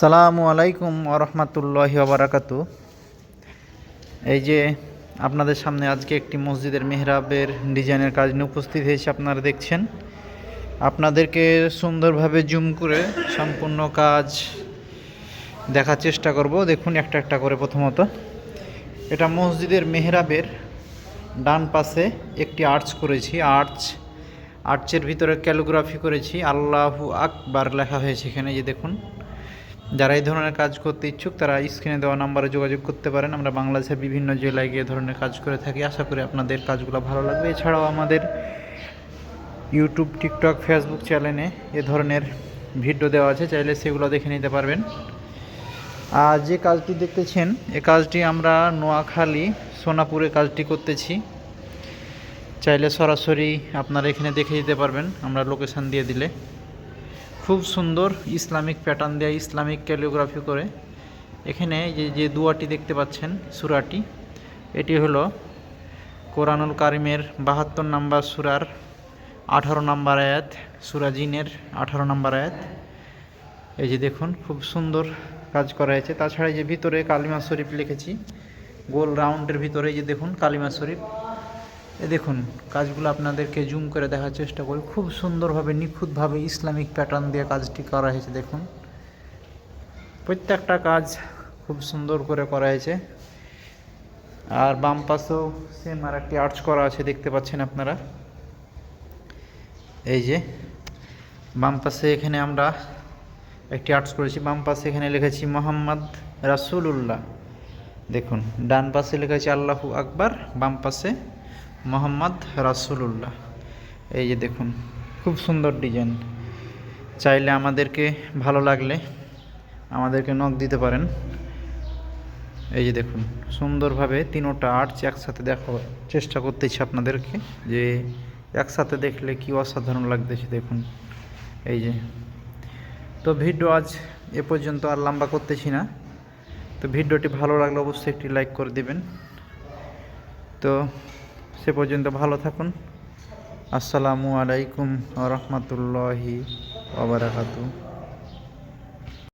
সালামু আলাইকুম আরহামতুল্লাহি বারাকাতু। এই যে আপনাদের সামনে আজকে একটি মসজিদের মেহরাবের ডিজাইনের কাজ নিয়ে উপস্থিত হয়েছে, আপনারা দেখছেন। আপনাদেরকে সুন্দরভাবে জুম করে সম্পূর্ণ কাজ দেখার চেষ্টা করব। দেখুন, একটা একটা করে প্রথমত। এটা মসজিদের মেহরাবের ডান পাশে একটি আর্চ করেছি, আর্চ। আর্চের ভিতরে ক্যালিগ্রাফি করেছি, আল্লাহু আকবার লেখা হয়েছে এখানে যে দেখুন। যারা এই ধরনের কাজ করতে ইচ্ছুক, তারা স্ক্রিনে দেওয়া নাম্বারে যোগাযোগ করতে পারেন। আমরা বাংলাদেশের বিভিন্ন জেলায় গিয়ে ধরনের কাজ করে থাকি। আশা করি আপনাদের কাজগুলো ভালো লাগবে। এছাড়াও আমাদের ইউটিউব টিকটক ফেসবুক চ্যানেলে এ ধরনের ভিডিও দেওয়া আছে। চাইলে সেগুলো দেখে নিতে পারবেন। আর যে কাজটি দেখতেছেন, এ কাজটি আমরা নোয়াখালী, সোনাপুরে কাজটি করতেছি। চাইলে সরাসরি আপনারা এখানে দেখে দিতে পারবেন। আমরা লোকেশান দিয়ে দিলে। খুব সুন্দর ইসলামিক প্যাটার্ন দেওয়া ইসলামিক ক্যালিওগ্রাফি করে। এখানে যে যে দুয়াটি দেখতে পাচ্ছেন, সুরাটি, এটি হলো কোরআনুল কারিমের বাহাত্তর নাম্বার সুরার আঠারো নাম্বার আয়াত, সুরা জিনের আঠারো নাম্বার আয়াত। এই যে দেখুন, খুব সুন্দর কাজ করা হয়েছে। তাছাড়া যে ভিতরে কালিমা শরীফ লিখেছি, গোল রাউন্ডের ভিতরে যে দেখুন, কালিমা শরীফ। এ দেখুন, কাজগুলো আপনাদেরকে জুম করে দেখার চেষ্টা করি। খুব সুন্দরভাবে, নিখুঁতভাবে ইসলামিক প্যাটার্ন দিয়ে কাজটি করা হয়েছে, দেখুন। প্রত্যেকটা কাজ খুব সুন্দর করে করা হয়েছে। আর বাম পাশেও সেম আর একটি আর্চ করা আছে, দেখতে পাচ্ছেন আপনারা। এই যে, বাম পাশে এখানে আমরা একটি আর্টস করেছি। বাম পাশে এখানে লিখেছি মোহাম্মদ রাসুলুল্লাহ। দেখুন, ডান পাশে লিখেছি আল্লাহু আকবার, বাম পাশে মোহাম্মদ রাসুলুল্লাহ। এই যে দেখুন, খুব সুন্দর ডিজাইন। চাইলে আমাদেরকে ভালো লাগলে আমাদেরকে নখ দিতে পারেন। এই যে দেখুন, সুন্দরভাবে তিনোটা আর্চ একসাথে দেখার চেষ্টা করতেছি আপনাদেরকে যে একসাথে দেখলে কি অসাধারণ লাগতেছে দেখুন। এই যে, তো ভিডিও আজ এ পর্যন্ত আর লম্বা করতেছি না। তো ভিডিওটি ভালো লাগলে অবশ্যই একটি লাইক করে দিবেন। তো সে পর্যন্ত ভালো থাকুন। আসসালামু আলাইকুম রহমতুল্লাহি ওবরাকাতু